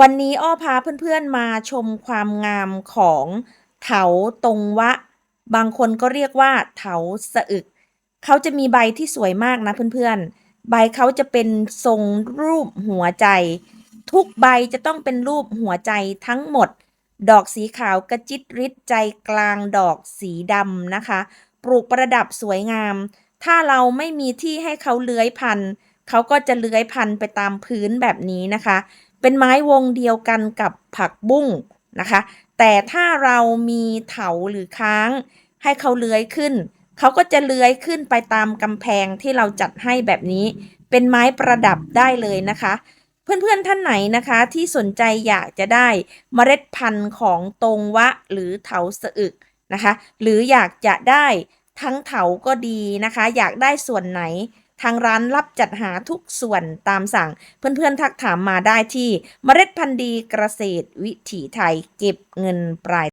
วันนี้อ้อพาเพื่อนๆมาชมความงามของเถาตรงวะ บางคนก็เรียกว่าเถาสะอึก เขาจะมีใบที่สวยมากนะเพื่อนๆ ใบเขาจะเป็นทรงรูปหัวใจ ทุกใบจะต้องเป็นรูปหัวใจทั้งหมด ดอกสีขาวกระจิตริดใจกลางดอกสีดำนะคะ ปลูกประดับสวยงาม ถ้าเราไม่มีที่ให้เขาเลื้อยพันธุ์เขาก็จะเลื้อยพันไปตามพื้นแบบนี้นะคะ เป็นไม้วงเดียวกันกับผักบุ้งนะคะ แต่ถ้าเรามีเถาหรือค้าง ให้เขาเลื้อยขึ้น เขาก็จะเลื้อยขึ้นไปตามกำแพงที่เราจัดให้แบบนี้ เป็นไม้ประดับได้เลยนะคะ เพื่อนๆท่านไหนนะคะที่สนใจอยากจะได้เมล็ดพันธุ์ของตรงวะหรือเถาสะอึกนะคะ หรืออยากจะได้ทั้งเถาก็ดีนะคะ อยากได้ส่วนไหน ทางร้านรับจัดหาทุกส่วนตามสั่ง เพื่อนๆทักถามมาได้ที่เมล็ดพันธุ์ดีเกษตรวิถีไทยเก็บเงินปลาย